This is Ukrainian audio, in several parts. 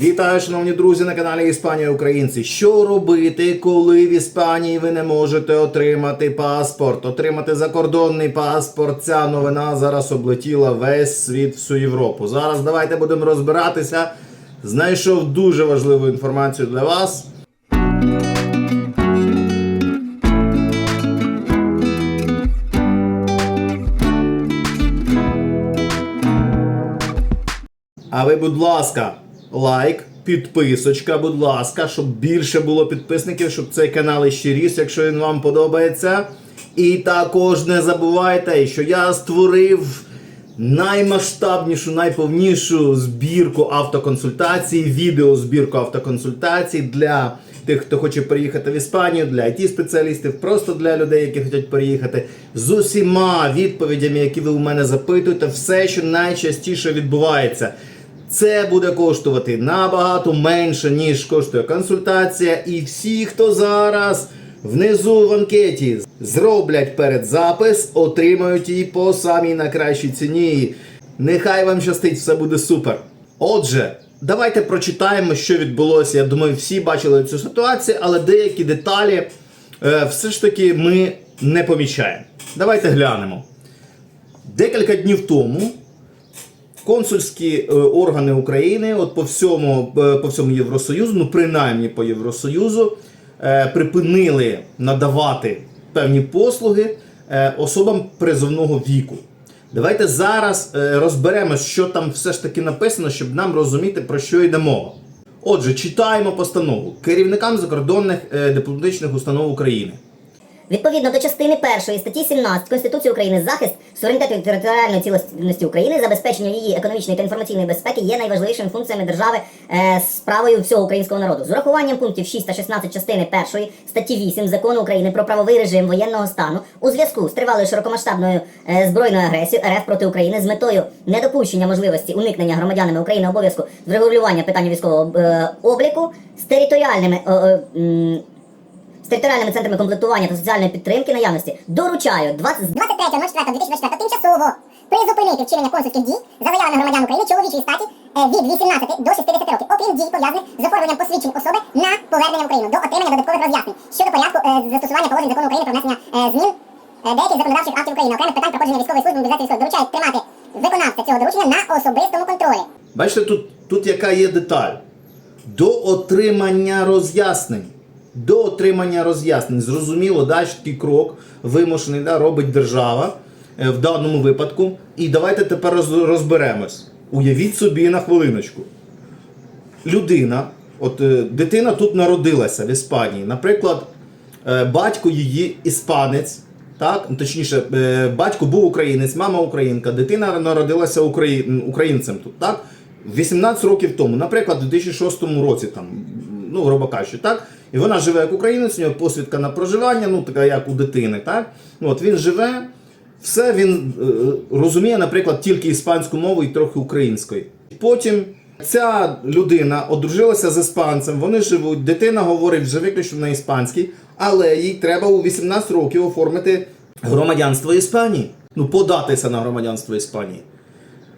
Вітаю, шановні друзі, на каналі Іспанія Українці. Що робити, коли в Іспанії ви не можете отримати паспорт, отримати закордонний паспорт? Ця новина зараз облетіла весь світ, всю Європу. Зараз давайте будемо розбиратися. Знайшов дуже важливу інформацію для вас. А ви, будь ласка, лайк, підписочка, будь ласка, щоб більше було підписників, щоб цей канал іще ріс, якщо він вам подобається. І також не забувайте, що я створив наймасштабнішу, найповнішу збірку автоконсультацій, відеозбірку автоконсультацій для тих, хто хоче переїхати в Іспанію, для it спеціалістів просто для людей, які хочуть переїхати, з усіма відповідями, які ви у мене запитуєте, все, що найчастіше відбувається. Це буде коштувати набагато менше, ніж коштує консультація. І всі, хто зараз внизу в анкеті зроблять передзапис, отримають її по самій найкращій ціні. Нехай вам щастить, все буде супер. Отже, давайте прочитаємо, що відбулося. Я думаю, всі бачили цю ситуацію, але деякі деталі е, все ж таки ми не помічаємо. Давайте глянемо. Декілька днів тому консульські е, органи України, от по всьому, е, по всьому Євросоюзу, ну принаймні по Євросоюзу, е, припинили надавати певні послуги особам призовного віку. Давайте зараз розберемось, що там все ж таки написано, щоб нам розуміти, про що йде мова. Отже, читаємо постанову керівникам закордонних дипломатичних установ України. Відповідно до частини першої статті 17 Конституції України захист суверенітету і територіальної цілісності України, забезпечення її економічної та інформаційної безпеки є найважливішими функціями держави е, справою всього українського народу. З урахуванням пунктів 6 та 16 частини першої статті 8 закону України про правовий режим воєнного стану у зв'язку з тривалою широкомасштабною е, збройною агресією РФ проти України з метою недопущення можливості уникнення громадянами України обов'язку з врегулювання питання військового е, обліку з територіальними. е, е, з територіальними центрами комплектування та соціальної підтримки наявності доручаю 20... 23.04.2024 тимчасово призупинити вчинення консульських дій за заявами громадян України чоловічої статі е, від 18 до 60 років, окрім дій пов'язаних з оформленням посвідчень особи на повернення в Україну до отримання додаткових роз'яснень щодо порядку е, застосування положень закону України про внесення е, змін деяких законодавчих актів України, окремих питань проходження військової служби мобілізації військових доручають тримати виконавця цього доручення на особистому контролі. Бачите, тут, тут яка є деталь. До отримання роз'яснень. До отримання роз'яснень. Зрозуміло, далі такий крок вимушений да, робить держава е, в даному випадку. І давайте тепер роз- розберемось. Уявіть собі на хвилиночку. Людина, от е, дитина тут народилася в Іспанії. Наприклад, е, батько її іспанець, так? Ну, точніше, батько був українець, мама українка, дитина народилася украї... українцем тут, так? 18 років тому, наприклад, у 2006 році, там, ну, грубо кажучи, так? І вона живе як українець, у нього посвідка на проживання, ну, така як у дитини, так? Ну, От він живе, все він е, розуміє, наприклад, тільки іспанську мову і трохи української. Потім ця людина одружилася з іспанцем, вони живуть, дитина говорить вже виключно на іспанській, але їй треба у 18 років оформити громадянство Іспанії. Ну, податися на громадянство Іспанії.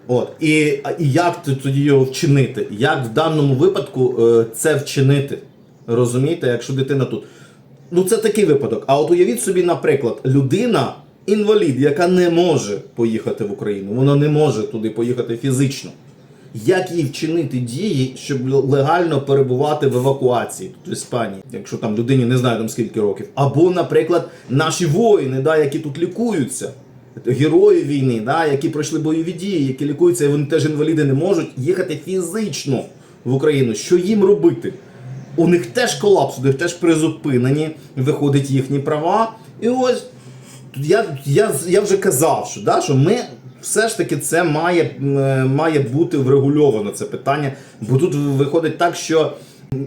От. І, і як тоді його вчинити? Як в даному випадку е, це вчинити? Розумієте, якщо дитина тут. Ну, це такий випадок. А от уявіть собі, наприклад, людина, інвалід, яка не може поїхати в Україну, вона не може туди поїхати фізично. Як їй вчинити дії, щоб легально перебувати в евакуації тут в Іспанії, якщо там людині не знаю там скільки років, або, наприклад, наші воїни, да, які тут лікуються, герої війни, да, які пройшли бойові дії, які лікуються, і вони теж інваліди не можуть їхати фізично в Україну. Що їм робити? У них теж колапс, у них теж призупинені, виходять їхні права. І ось я, я, я вже казав, що, да, що ми все ж таки це має, е, має бути врегульовано це питання. Бо тут виходить так, що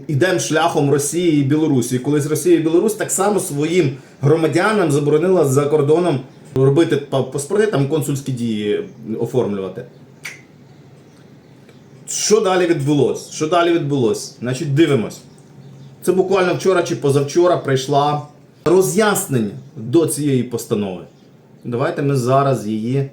йдемо шляхом Росії і Білорусі. І колись Росія і Білорусь так само своїм громадянам заборонила за кордоном робити паспорти, там консульські дії оформлювати. Що далі відбулось? Що далі відбулось? Значить, дивимось. Це буквально вчора чи позавчора прийшла роз'яснення до цієї постанови. Давайте ми зараз її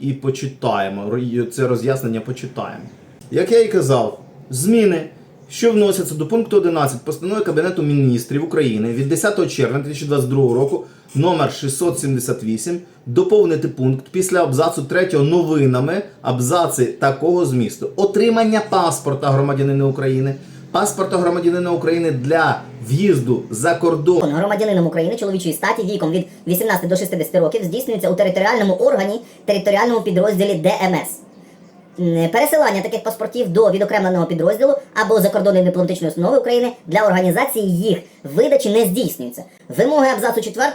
і почитаємо. Це роз'яснення почитаємо. Як я і казав, зміни, що вносяться до пункту 11 постанови Кабінету міністрів України від 10 червня 2022 року номер 678 доповнити пункт після абзацу 3 новинами абзаци такого змісту: отримання паспорта громадянина України, паспорта громадянина України для в'їзду за кордон. громадянином України чоловічої статі віком від 18 до 60 років здійснюється у територіальному органі територіальному підрозділі ДМС. Пересилання таких паспортів до відокремленого підрозділу або закордонної дипломатичної установи України для організації їх видачі не здійснюється. Вимоги абзацу 4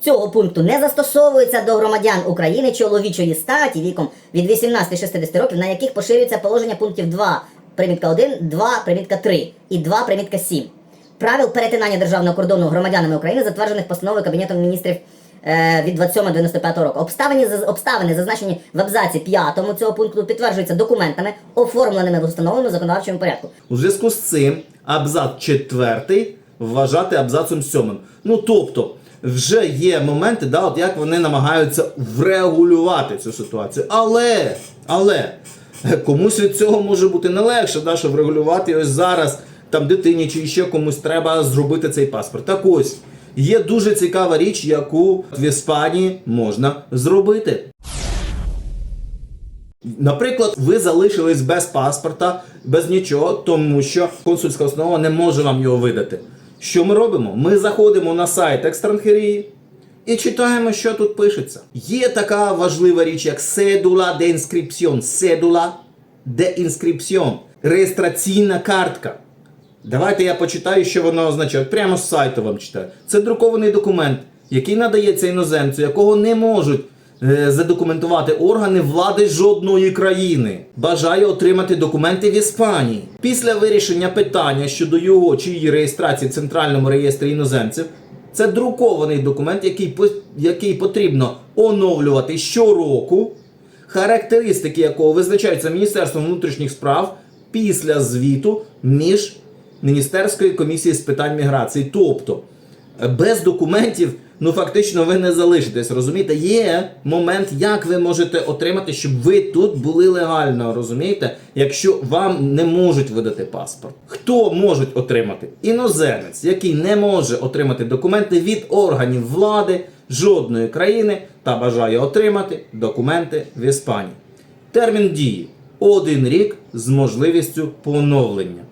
цього пункту не застосовуються до громадян України чоловічої статі віком від 18 60 років, на яких поширюється положення пунктів 2, примітка 1, 2, примітка 3 і 2, примітка 7. Правил перетинання державного кордону громадянами України, затверджених постановою Кабінетом міністрів від 27.95 року. Обставини, обставини, зазначені в абзаці 5 цього пункту, підтверджуються документами, оформленими в установленому законодавчому порядку. У зв'язку з цим абзац 4 вважати абзацом 7. Ну тобто, вже є моменти, да, от як вони намагаються врегулювати цю ситуацію. Але, але е, комусь від цього може бути не легше, да, що врегулювати ось зараз там дитині чи ще комусь треба зробити цей паспорт. Так ось. Є дуже цікава річ, яку в Іспанії можна зробити. Наприклад, ви залишились без паспорта, без нічого, тому що консульська установа не може вам його видати. Що ми робимо? Ми заходимо на сайт екстранхерії і читаємо, що тут пишеться. Є така важлива річ, як седула де інскрипціон. Седула де інскрипціон. Реєстраційна картка. Давайте я почитаю, що воно означає. От Прямо з сайту вам читаю. Це друкований документ, який надається іноземцю, якого не можуть е, задокументувати органи влади жодної країни. Бажає отримати документи в Іспанії. Після вирішення питання щодо його чи її реєстрації в центральному реєстрі іноземців. Це друкований документ, який, який потрібно оновлювати щороку характеристики якого визначаються Міністерством внутрішніх справ після звіту між Міністерської комісії з питань міграції. Тобто е, без документів, ну фактично, ви не залишитесь. Розумієте, є момент, як ви можете отримати, щоб ви тут були легально, розумієте, якщо вам не можуть видати паспорт. Хто можуть отримати? Іноземець, який не може отримати документи від органів влади жодної країни та бажає отримати документи в Іспанії. Термін дії один рік з можливістю поновлення.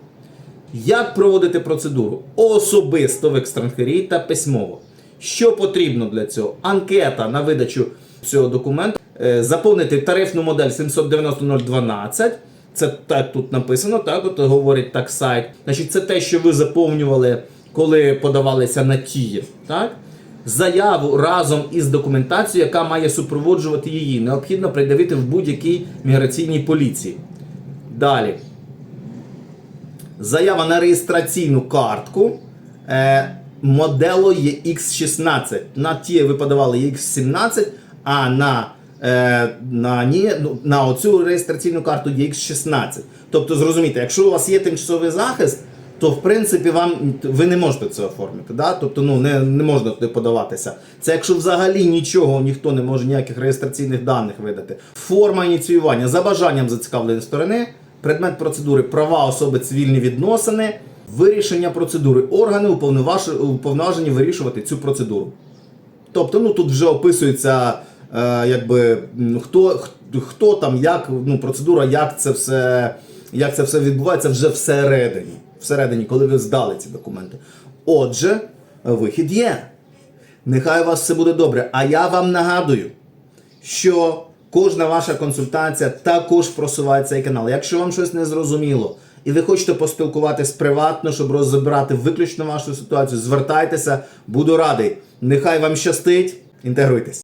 Як проводити процедуру? Особисто в екстранхерії та письмово. Що потрібно для цього? Анкета на видачу цього документу. Е, Заповнити тарифну модель 790.012. Це так тут написано, так от говорить так сайт. Значить, це те, що ви заповнювали, коли подавалися на ТІЄ. Так? Заяву разом із документацією, яка має супроводжувати її, необхідно придавити в будь-якій міграційній поліції. Далі заява на реєстраційну картку е, модело EX16. На ті ви подавали EX17, а на, е, на, ні, ну, на оцю реєстраційну карту EX16. Тобто, зрозумійте, якщо у вас є тимчасовий захист, то в принципі вам ви не можете це оформити. Да? Тобто ну, не, не можна туди подаватися. Це якщо взагалі нічого ніхто не може ніяких реєстраційних даних видати. Форма ініціювання за бажанням зацікавленої сторони, предмет процедури права особи цивільні відносини, вирішення процедури. Органи уповноважені вирішувати цю процедуру. Тобто, ну тут вже описується, е, якби хто, хто, там, як ну, процедура, як це все, як це все відбувається вже всередині. Всередині, коли ви здали ці документи. Отже, вихід є. Нехай у вас все буде добре. А я вам нагадую, що кожна ваша консультація також просуває цей канал. Якщо вам щось не зрозуміло, і ви хочете поспілкуватись приватно, щоб розібрати виключно вашу ситуацію, звертайтеся, буду радий. Нехай вам щастить, інтегруйтесь.